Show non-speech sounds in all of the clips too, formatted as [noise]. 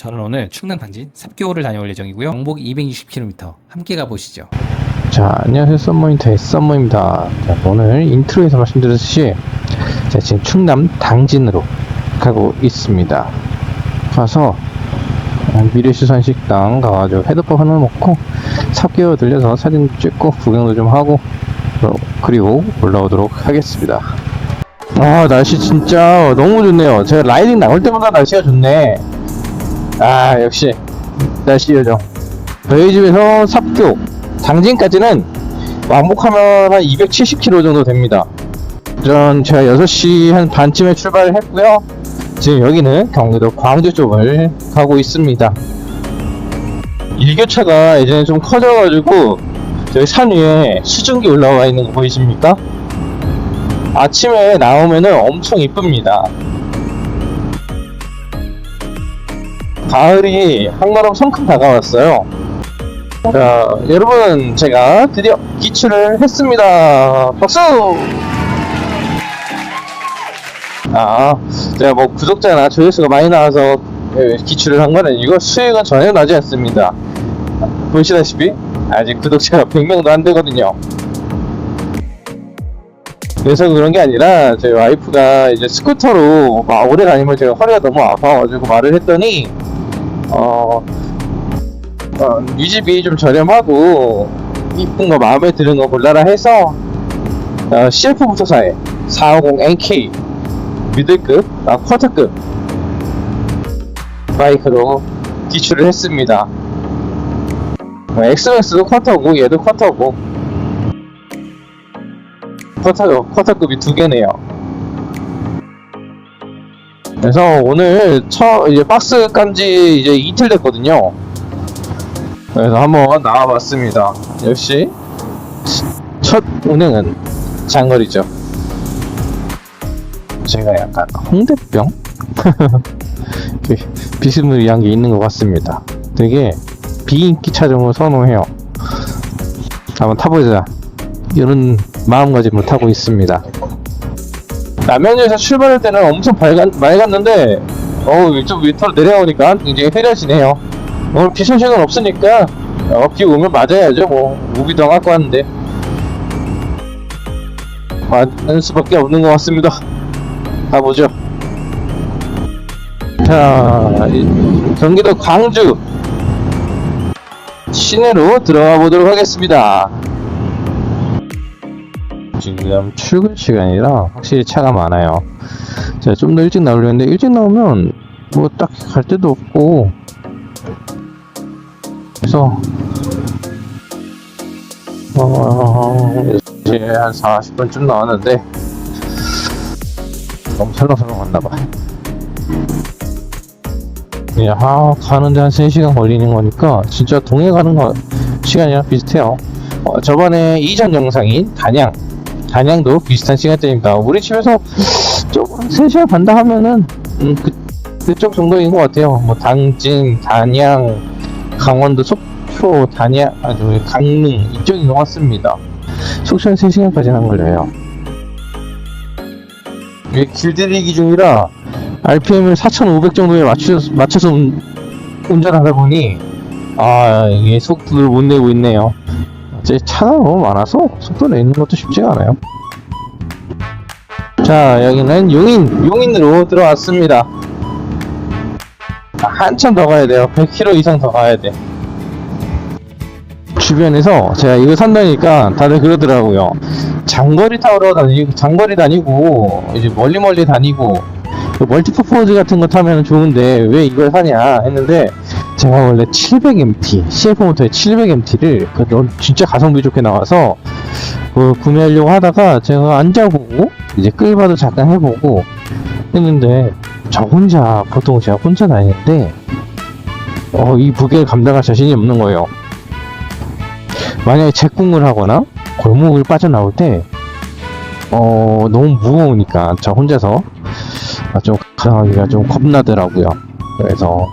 저는 오늘 충남 단진 삽교를 다녀올 예정이고요. 왕복 260km 함께 가보시죠. 자, 안녕하세요. 썸머인터의 썸머입니다. 자, 오늘 인트로에서 말씀드렸듯이 자, 지금 충남 당진으로 가고 있습니다. 가서 어, 미래수산 식당 가가지고 헤드밥 하나 먹고 삽교 들려서 사진 찍고 구경도 좀 하고 어, 그리고 올라오도록 하겠습니다. 아, 날씨 진짜 너무 좋네요. 제가 라이딩 나올 때마다 날씨가 좋네. 아, 역시 날씨 요정. 저희 집에서 삽교 당진까지는 왕복하면 한 270km 정도 됩니다. 전 제가 6시 한 반쯤에 출발을 했고요. 지금 여기는 경기도 광주 쪽을 가고 있습니다. 일교차가 이제는 좀 커져가지고 저기 산 위에 수증기 올라와 있는 거 보이십니까? 아침에 나오면은 엄청 이쁩니다. 가을이 한가름 성큼 다가왔어요. 자, 여러분, 제가 드디어 기출을 했습니다. 박수! 아, 제가 뭐 구독자나 조회수가 많이 나와서 예, 기출을 한 거는 이거 수익은 전혀 나지 않습니다. 보시다시피 아직 구독자가 [laughs] 100명도 안 되거든요. 그래서 그런 게 아니라 저희 와이프가 이제 스쿠터로 막 오래 다니면 제가 허리가 너무 아파가지고 말을 했더니 어, 어, 이 집이 좀 저렴하고 이쁜 거 마음에 드는 거 골라라 해서 어, CF부터 사해 450NK 미들급, 아 쿼터급 바이크로 기출을 했습니다. 어, 엑스맥스도 쿼터고 얘도 쿼터고 쿼터 쿼터급이 두 개네요. 그래서 오늘 처 이제 박스 깐지 이제 이틀 됐거든요. 그래서 한번 나와봤습니다. 역시 첫 운행은 장거리죠. 제가 약간 홍대병 [laughs] 그 비스무리한 게 있는 것 같습니다. 되게 비인기 차종을 선호해요. 한번 타보자. 이런 마음가짐을 타고 있습니다. 남양주에서 출발할 때는 엄청 밝았, 맑았는데 어우 좀 밑으로 내려오니까 굉장히 흐려지네요. 오늘 비 소식은 없으니까 어, 비 오면 맞아야죠 뭐. 우비도 안 갖고 왔는데. 맞는 수밖에 없는 것 같습니다. 가보죠. 자 이- 경기도 광주 시내로 들어가 보도록 하겠습니다 지금 출근 시간이라 확실히 차가 많아요. 제가 좀 더 일찍 나오려 했는데 일찍 나오면 뭐 딱히 갈 데도 없고 그래서 어 이제 한 40분쯤 나왔는데 너무 설렁설렁 갔나봐. 그냥 아, 가는데 한 3시간 걸리는 거니까 진짜 동해 가는 거 시간이랑 비슷해요. 어, 저번에 이전 영상인 단양 단양도 비슷한 시간대입니다. 우리 집에서 좀한 3시간 간다 하면은 음, 그, 그쪽 정도인 것 같아요. 뭐 당진, 단양, 강원도 속초, 단양, 아니 저기 강릉 이쪽인 것 같습니다. 속초는 3시간까지는 안 걸려요. 이게 길들이기 중이라 RPM을 4,500 정도에 맞춰, 맞춰서 운, 운전하다 보니 아 이게 속도를 못 내고 있네요. 제 차가 너무 많아서 속도 내는 것도 쉽지가 않아요. 자, 여기는 용인, 용인으로 들어왔습니다. 아, 한참 더 가야 돼요. 100km 이상 더 가야 돼. 주변에서 제가 이거 산다니까 다들 그러더라고요. 장거리 타러 다니고, 장거리 다니고, 이제 멀리 멀리 다니고, 그 멀티퍼포즈 같은 거 타면 좋은데 왜 이걸 사냐 했는데 제가 원래 700MT, CF 모터의 700MT를 그넌 진짜 가성비 좋게 나와서 그 구매하려고 하다가 제가 앉아보고 이제 끌바도 잠깐 해보고 했는데 저 혼자 보통 제가 혼자 다니는데 어, 이 무게를 감당할 자신이 없는 거예요. 만약에 재궁을 하거나 골목을 빠져나올 때 어, 너무 무거우니까 저 혼자서 아, 좀 가능하기가 좀 겁나더라고요. 그래서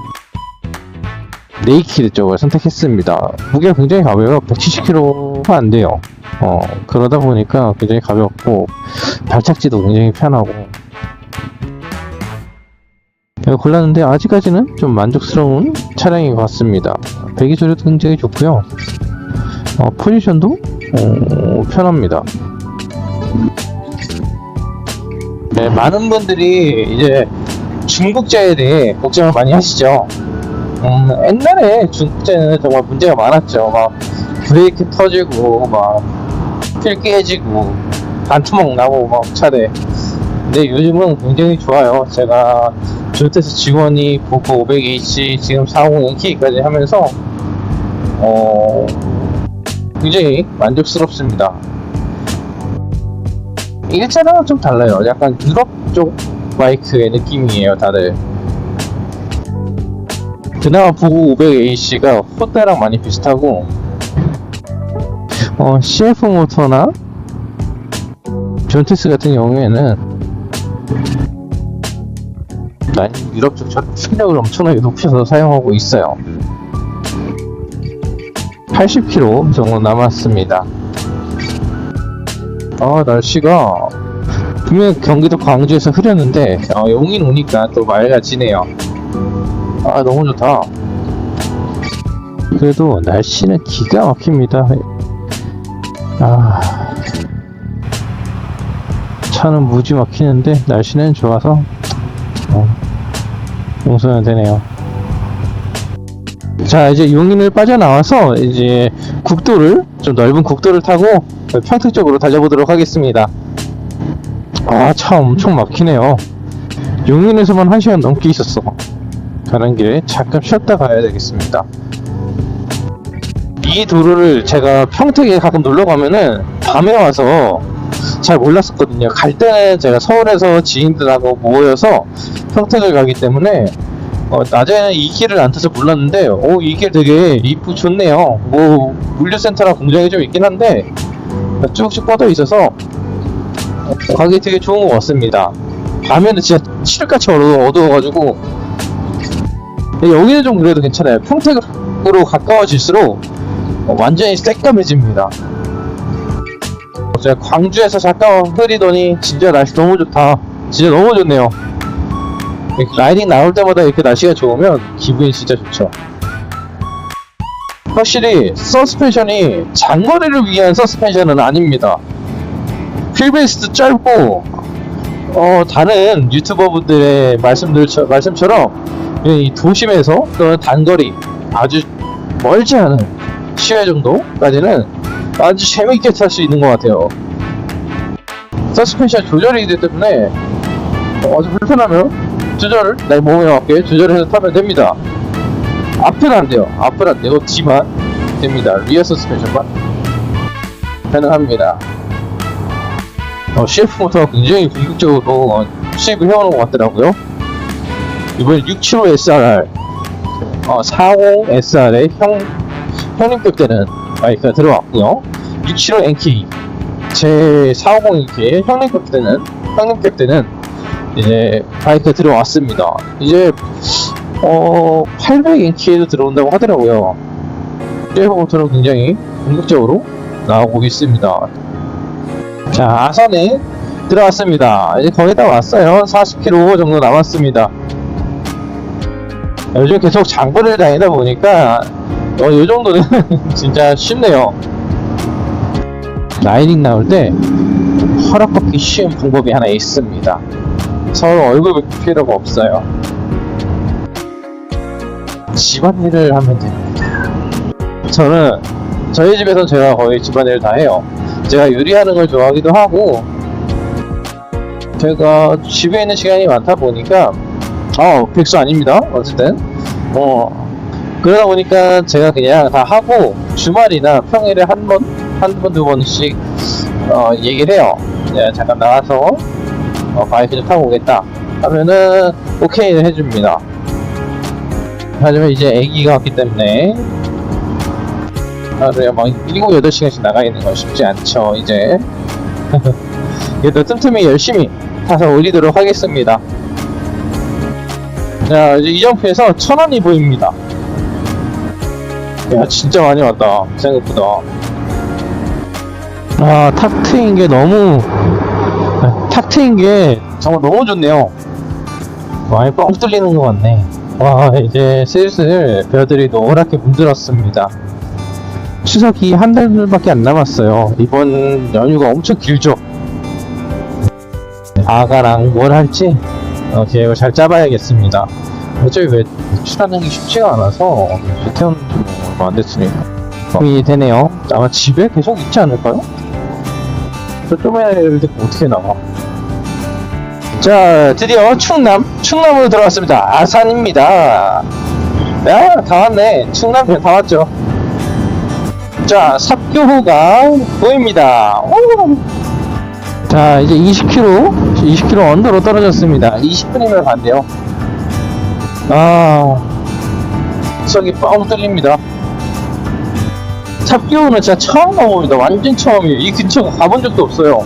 네이키드 쪽을 선택했습니다. 무게가 굉장히 가벼워요. 170kg가 안 돼요. 어, 그러다 보니까 굉장히 가볍고, 발착지도 굉장히 편하고, 제가 골랐는데 아직까지는 좀 만족스러운 차량인 것 같습니다. 배기 소리도 굉장히 좋고요. 어, 포지션도 어, 편합니다. 네, 많은 분들이 이제 중국제에 대해 걱정을 많이 하시죠. 음, 옛날에 중국제는 정말 문제가 많았죠. 막 브레이크 터지고 막 필 깨지고 반투막 나고 막 차대. 근데 요즘은 굉장히 좋아요. 제가 조테스 직원이 보고 500H 지금 450K까지 하면서 어 굉장히 만족스럽습니다. 일자랑은 좀 달라요. 약간 유럽 쪽 바이크의 느낌이에요, 다들. 그나마 보고 500A씨가 호떼랑 많이 비슷하고, 어, CF 모터나 전테스 같은 경우에는 난 유럽 쪽처럼 출력을 엄청나게 높여서 사용하고 있어요. 80km 정도 남았습니다. 아, 날씨가 분명 경기도 광주에서 흐렸는데 어, 용인 오니까 또 맑아지네요. 아, 너무 좋다. 그래도 날씨는 기가 막힙니다. 아, 차는 무지 막히는데 날씨는 좋아서 어, 용서는 되네요. 자 이제 용인을 빠져나와서 이제 국도를 좀 넓은 국도를 타고 평택 쪽으로 달려보도록 하겠습니다. 아 차 엄청 막히네요. 용인에서만 1시간 넘게 있었어. 가는 길에 잠깐 쉬었다 가야 되겠습니다. 이 도로를 제가 평택에 가끔 놀러 가면은 밤에 와서 잘 몰랐었거든요. 갈 때는 제가 서울에서 지인들하고 모여서 평택을 가기 때문에 어, 낮에는 이 길을 안 타서 몰랐는데, 오, 이 길 되게 이쁘, 좋네요. 뭐, 물류센터랑 공장이 좀 있긴 한데, 쭉쭉 뻗어 있어서, 어, 가기 되게 좋은 것 같습니다. 밤에는 진짜 칠흑같이 어두워, 어두워가지고, 여기는 좀 그래도 괜찮아요. 평택으로 가까워질수록, 어, 완전히 새까매집니다. 제가 광주에서 잠깐 흐리더니, 진짜 날씨 너무 좋다. 진짜 너무 좋네요. 라이딩 나올 때마다 이렇게 날씨가 좋으면 기분이 진짜 좋죠. 확실히 서스펜션이 장거리를 위한 서스펜션은 아닙니다. 휠베이스도 짧고 어 다른 유튜버분들의 말씀들 말씀처럼 이 도심에서 또는 단거리 아주 멀지 않은 시외 정도까지는 아주 재밌게 탈 수 있는 것 같아요. 서스펜션 조절이 되기 때문에 어, 아주 불편하면 조절을 내 몸에 맞게 조절해서 타면 됩니다. 앞은 안 돼요. 앞은 안 되고 뒤만 됩니다. 리어 서스펜션만 가능합니다. 어, CF 모터가 굉장히 공격적으로 어, 수입을 해오는 것 같더라고요. 이번에 675 SRR, 어, 40 SR의 형, 형님급 때는 바이크가 들어왔고요. 675 NK, 제 450 NK의 형님급 때는, 형님급 때는 이제 바이크 들어왔습니다. 이제 어 800인치에도 들어온다고 하더라고요. 모터는 굉장히 본격적으로 나오고 있습니다. 자 아산에 들어왔습니다. 이제 거의 다 왔어요. 40km 정도 남았습니다. 요즘 계속 장거리를 다니다 보니까 어, 이 정도는 [laughs] 진짜 쉽네요. 라이딩 나올 때 허락받기 쉬운 방법이 하나 있습니다. 서로 얼굴 볼 필요가 없어요. 집안일을 하면 됩니다. 저는 저희 집에서 제가 거의 집안일을 다 해요. 제가 요리하는 걸 좋아하기도 하고 제가 집에 있는 시간이 많다 보니까 어 백수 아닙니다. 어쨌든 뭐 그러다 보니까 제가 그냥 다 하고 주말이나 평일에 한 번, 한 번, 두 번씩 어, 얘기를 해요. 네, 잠깐 나가서 어, 바이크 좀 타고 오겠다 하면은 오케이를 해줍니다. 하지만 이제 애기가 왔기 때문에 하루에 막 7, 8시간씩 나가 있는 건 쉽지 않죠 이제. [laughs] 그래도 틈틈이 열심히 타서 올리도록 하겠습니다 자 이제 이점프에서 천 원이 보입니다 야 진짜 많이 왔다 생각보다 아 탁 트인 게 너무 탁 트인 게 정말 너무 좋네요. 많이 뻥 뚫리는 것 같네. 와, 이제 슬슬 벼들이 노랗게 물들었습니다. 추석이 한 달밖에 안 남았어요. 이번 연휴가 엄청 길죠? 아가랑 뭘 할지 어, 계획을 잘 짜봐야겠습니다. 어차피 왜 출하는 게 쉽지가 않아서 지 얼마 안 됐으니까. 이 되네요. 아마 집에 계속 있지 않을까요? 저 쪼매야 를 듣고 어떻게 나와? 자, 드디어 충남, 충남으로 들어왔습니다. 아산입니다. 야, 다 왔네. 충남편 다 왔죠. 자, 삽교호가 보입니다. 오! 자, 이제 20km, 20km 언더로 떨어졌습니다. 20분이면 간대요. 아, 속이 뻥 뚫립니다. 삽교호는 진짜 처음 가봅니다. 완전 처음이에요. 이 근처 가본 적도 없어요.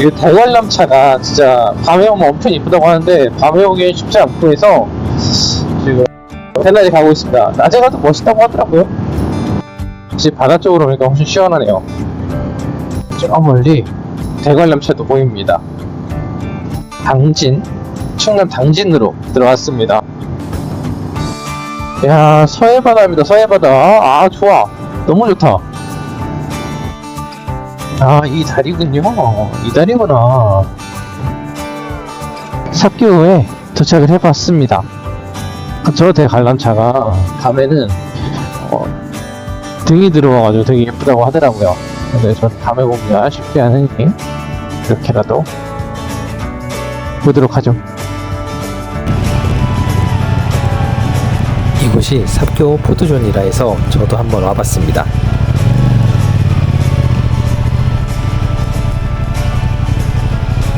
이 대관람차가 진짜 밤에 오면 엄청 이쁘다고 하는데 밤에 오기엔 쉽지 않고 해서 지금 펜라지 가고 있습니다. 낮에 가도 멋있다고 하더라고요. 역시 바다 쪽으로 오니까 훨씬 시원하네요. 저 멀리 대관람차도 보입니다. 당진, 충남 당진으로 들어왔습니다. 야 서해바다입니다. 서해바다. 아 좋아. 너무 좋다. 아, 이 다리군요. 이 다리구나. 삽교에 도착을 해봤습니다. 저 대관람차가 밤에는 어, 등이 들어와가지고 되게 예쁘다고 하더라고요. 근데 저 밤에 보기가 쉽지 않으니 이렇게라도 보도록 하죠. 이곳이 삽교 포토존이라 해서 저도 한번 와봤습니다.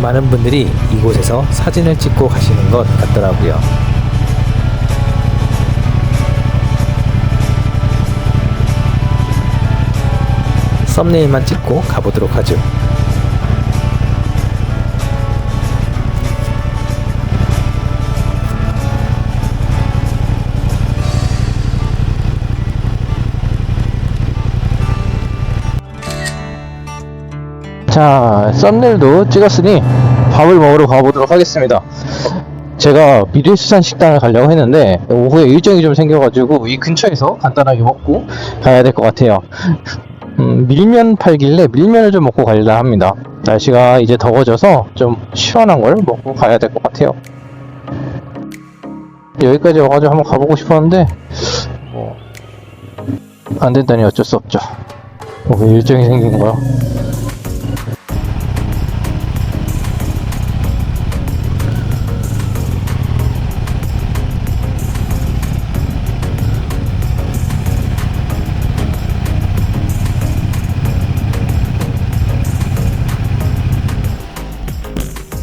많은 분들이 이곳에서 사진을 찍고 가시는 것 같더라고요. 썸네일만 찍고 가보도록 하죠. 자, 썸네일도 찍었으니 밥을 먹으러 가보도록 하겠습니다. 제가 미래수산 식당을 가려고 했는데 오후에 일정이 좀 생겨가지고 이 근처에서 간단하게 먹고 가야 될 것 같아요. 음, 밀면 팔길래 밀면을 좀 먹고 가려고 합니다. 날씨가 이제 더워져서 좀 시원한 걸 먹고 가야 될 것 같아요. 여기까지 와가지고 한번 가보고 싶었는데 뭐, 안 된다니 어쩔 수 없죠. 뭐 일정이 생긴 거요.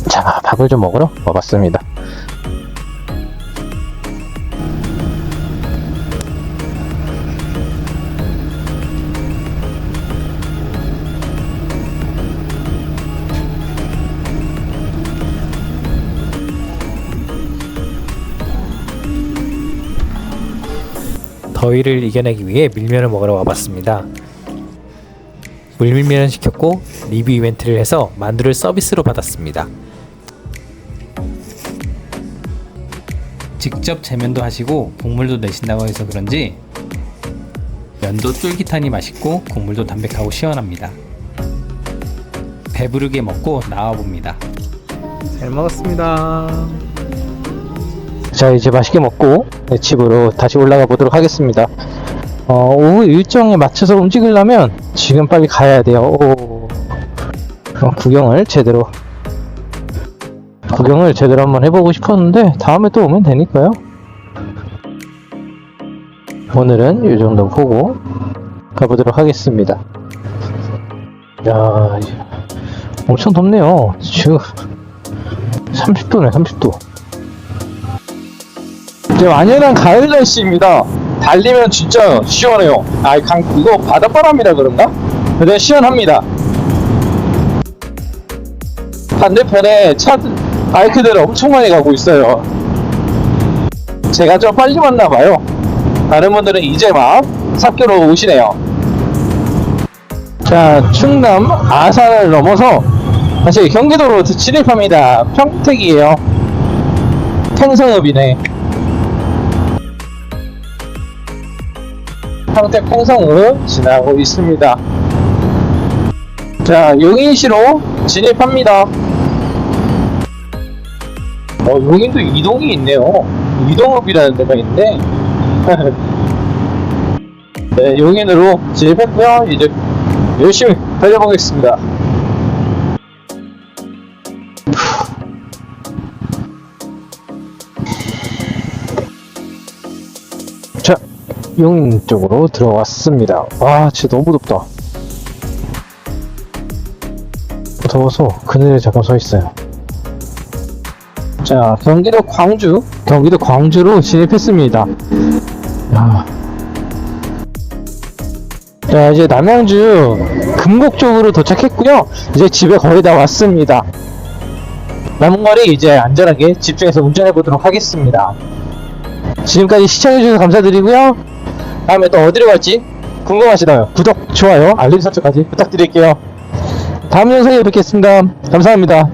자, 밥을 좀 먹으러 와봤습니다. 더위를 이겨내기 위해 밀면을 먹으러 와봤습니다. 물밀면을 시켰고 리뷰 이벤트를 해서 만두를 서비스로 받았습니다. 직접 재면도 하시고 국물도 내신다고 해서 그런지 면도 쫄깃하니 맛있고 국물도 담백하고 시원합니다. 배부르게 먹고 나와봅니다. 잘 먹었습니다. 자, 이제 맛있게 먹고 네, 집으로 다시 올라가 보도록 하겠습니다. 어, 오후 일정에 맞춰서 움직이려면 지금 빨리 가야 돼요. 오. 어, 구경을 제대로 구경을 제대로 한번 해보고 싶었는데 다음에 또 오면 되니까요. 오늘은 이 정도 보고 가보도록 하겠습니다. 야, 엄청 덥네요. 지금 30도네, 30도. 이제 완연한 가을 날씨입니다. 달리면 진짜 시원해요. 아, 강, 이거 바닷바람이라 그런가? 근데 시원합니다. 반대편에 차, 바이크들 엄청 많이 가고 있어요. 제가 좀 빨리 왔나봐요. 다른 분들은 이제 막 삽교로 오시네요. 자, 충남 아산을 넘어서 다시 경기도로 진입합니다. 평택이에요. 팽성읍이네. 평택 팽성읍 지나고 있습니다. 자, 용인시로 진입합니다. 어, 용인도 이동이 있네요. 이동읍이라는 데가 있네. [laughs] 네, 용인으로 진입했고요. 이제 열심히 달려보겠습니다. 용인 쪽으로 들어왔습니다. 와, 진짜 너무 덥다. 더워서 그늘에 잠깐 서 있어요. 자, 경기도 광주, 경기도 광주로 진입했습니다. 야. 자, 이제 남양주 금곡 쪽으로 도착했고요. 이제 집에 거의 다 왔습니다. 남은 거리 이제 안전하게 집중해서 운전해 보도록 하겠습니다. 지금까지 시청해주셔서 감사드리고요. 다음에 또 어디로 갈지 궁금하시다요. 구독, 좋아요, 알림 설정까지 부탁드릴게요. 다음 영상에 뵙겠습니다. 감사합니다.